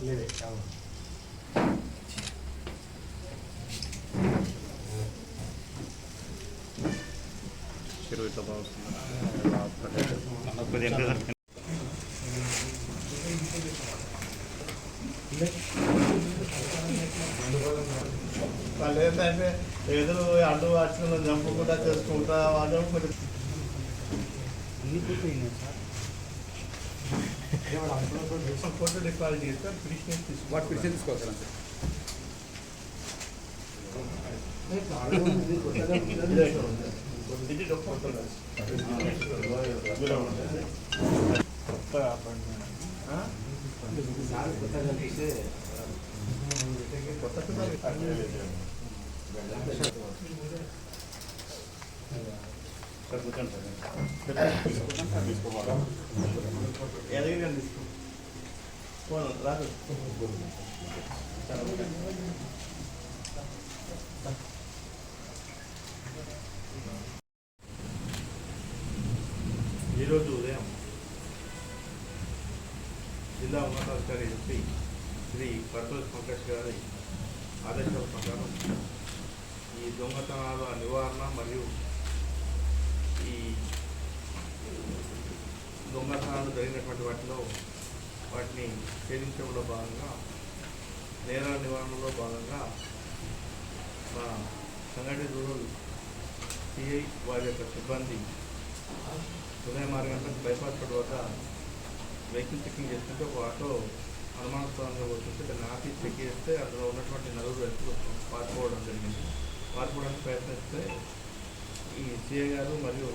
లేదే అవును చెరువు ఇట్లా సార్ వాళ్ళు ఏంటంటే ఎదురు అడ్డు వచ్చిన చంపుకుంటా చేసుకుంటా వాళ్ళు కొంచెం ఫోటో డిపాజిట్ చేస్తే పిటిషన్ తీసుకో వాటి పిలిచి తీసుకోవాలి సార్ అంతే. సార్ కూర్చోండి సార్ ఎదగిన తీసుకో పోను, రాదు ఈరోజు ఉదయం జిల్లా ఉన్నతాధికారి ఎంపీ శ్రీ పరతోష్ పంకజ్ గారి ఆదేశాల ప్రకారం ఈ దొంగతనాల నివారణ మరియు ఈ దొంగతనాలు జరిగినటువంటి వాటిలో వాటిని ఛేదించడంలో భాగంగా నేరాల నివారణలో భాగంగా మా సంఘటిత రూరల్ సిఐ వారి యొక్క సిబ్బంది ఉదయం ఆరు గంటలకు బైపాస్ రోడ్ వద్ద వెహికల్ చెక్కింగ్ చేస్తుంటే ఒక ఆటో అనుమానాస్పదంగా పోతుంటే దాన్ని ఆపి చెక్ చేస్తే అందులో ఉన్నటువంటి నలుగురు వ్యక్తులు పారిపోవడం జరిగింది. పారిపోవడానికి ప్రయత్నిస్తే ఈ సిఐ గారు మరియు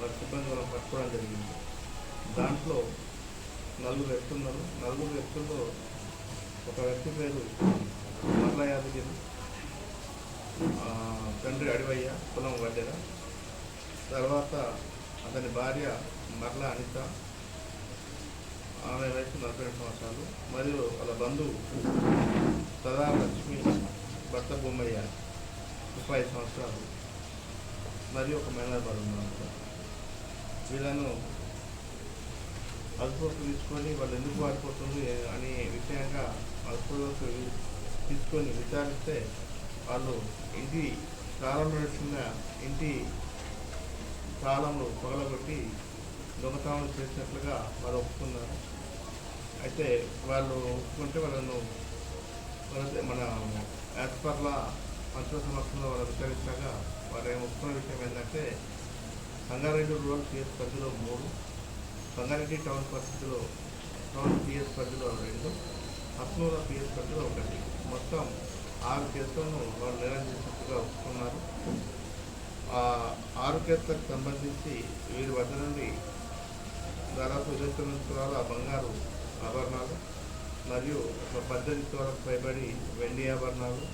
వారి సిబ్బంది వాళ్ళని పట్టుకోవడం జరిగింది. దాంట్లో నలుగురు వ్యక్తులున్నారు నలుగురు వ్యక్తుల్లో ఒక వ్యక్తి పేరు మర్ల యాదగిరి తండ్రి అడివయ్య కులం వడ్డెర. తర్వాత అతని భార్య మర్ల అనిత. ఆమె వయసు నలభై రెండు సంవత్సరాలు. మరియు వాళ్ళ బంధువు సదా లక్ష్మి భర్త బొమ్మయ్య ముప్పై ఐదు సంవత్సరాలు. మరియు ఒక మహిళా బాలు ఉన్నారు వీళ్ళను అదుపులోకి తీసుకొని వాళ్ళు ఎందుకు పారిపోతుంది అనే విషయంగా అదుపులోకి తీసుకొని విచారిస్తే వాళ్ళు ఇంటి తాళంలో చిన్న ఇంటి తాళంలో పగలగొట్టి దొంగతనం చేసినట్లుగా వాళ్ళు ఒప్పుకున్నారు. అయితే వాళ్ళు ఒప్పుకుంటే వాళ్ళను వాళ్ళ- మన యాస్పర్ల పంచుల సమక్షంలో వాళ్ళు విచారించాక వారు ఏమి ఒప్పుకున్న విషయం ఏంటంటే సంగారెడ్డి రూరల్ కేసు పరిధిలో మూడు సంగారెడ్డి టౌన్ పరిస్థితిలో టౌన్ పిఎస్ పరిధిలో రెండు హస్నూర పిఎస్ పరిధిలో ఒకటి. మొత్తం ఆరు కేసులను వాళ్ళు నిరంజించినట్టుగా ఒప్పుకున్నారు. ఆ ఆరు కేసులకు సంబంధించి వీరి వద్ద నుండి దాదాపు ఇరవై తొమ్మిది తులాల బంగారు ఆభరణాలు మరియు ఒక పద్దెనిమిది తులాలకు పైబడి వెండి ఆభరణాలు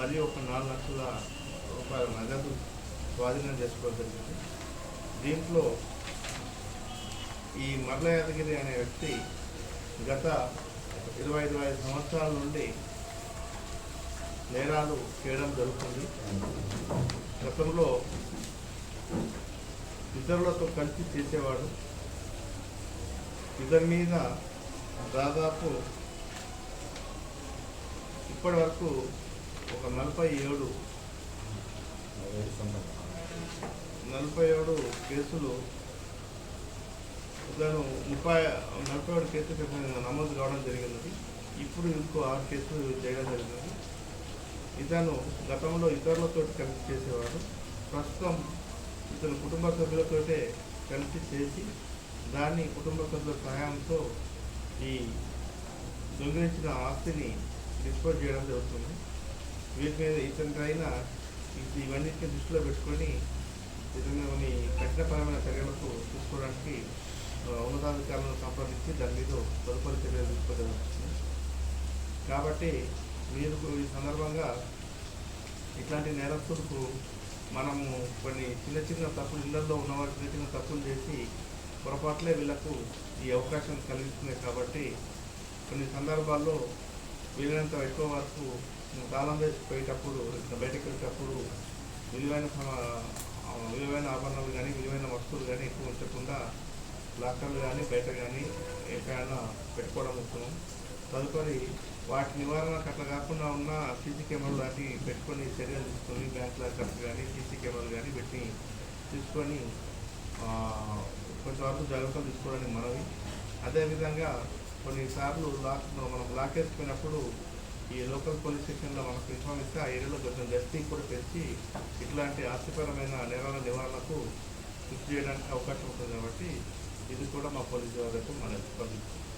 మరియు ఒక నాలుగు లక్షల రూపాయల నగదు స్వాధీనం చేసుకోవడం జరిగింది. దీంట్లో ఈ మర్ల యాదగిరి అనే వ్యక్తి గత ఇరవై ఇరవై ఐదు సంవత్సరాల నుండి నేరాలు చేయడం జరుగుతుంది. గతంలో ఇతరులతో కలిసి చేసేవాడు. ఇతని మీద దాదాపు ఇప్పటి వరకు ఒక నలభై ఏడు నలభై ఏడు కేసులు ఇతను ముప్పై నలభై ఏడు కేసులు నమోదు కావడం జరిగినది. ఇప్పుడు ఇంకో ఆరు కేసులు చేయడం జరిగినది. ఇతను గతంలో ఇతరులతో కలిసి చేసేవాడు. ప్రస్తుతం ఇతను కుటుంబ సభ్యులతోటే కలిసి చేసి దాన్ని కుటుంబ సభ్యుల సహాయంతో ఈ దొంగిలించిన ఆస్తిని డిస్పోజ్ చేయడం జరుగుతుంది. వీటి మీద ఇతని పైన ఇవన్నిటిని దృష్టిలో పెట్టుకొని ఇతని కఠినపరమైన చర్యలకు తీసుకోవడానికి ఉన్నతాధికారులను సంప్రదించి దాని మీద తదుపరి చర్యలు తీసుకోవడం కాబట్టి మీరు ఈ సందర్భంగా ఇట్లాంటి నేరస్తులకు మనము కొన్ని చిన్న చిన్న తప్పులు ఇళ్ళలో ఉన్నవారు చిన్న చిన్న తప్పులు చేసి పొరపాట్లే వీళ్ళకు ఈ అవకాశం కలిగిస్తుంది కాబట్టి కొన్ని సందర్భాల్లో వీలైనంత ఎక్కువ వరకు తాళం వేసి పోయేటప్పుడు బయటకు వెళ్ళేటప్పుడు విలువైన సమ- విలువైన ఆభరణాలు కానీ విలువైన వస్తువులు కానీ ఎక్కువ ఉంచకుండా లాకర్లు కానీ బయట కానీ ఎక్కడైనా పెట్టుకోవడం ముఖ్యం తదుపరి వాటి నివారణకు అట్లా కాకుండా ఉన్న సీసీ కెమెరాలు లాంటివి పెట్టుకొని చర్యలు తీసుకొని బ్యాంక్ లాకర్స్ కానీ సీసీ కెమెరాలు కానీ పెట్టి తీసుకొని కొంతవరకు జాగ్రత్తలు తీసుకోవడానికి మనవి. అదేవిధంగా కొన్నిసార్లు లాక్ మనం లాక్ వేసుకున్నప్పుడు ఈ లోకల్ పోలీస్ స్టేషన్లో మనకు ఇన్ఫామ్ ఇస్తే ఆ ఏరియాలో కొంచెం గస్తీ కూడా పెంచి ఇట్లాంటి ఆస్తిపరమైన నేరాల నివారణకు కృషి చేయడానికి అవకాశం ఉంటుంది కాబట్టి ఇది కూడా మా పోలీసు వారికి మన పంపిస్తాం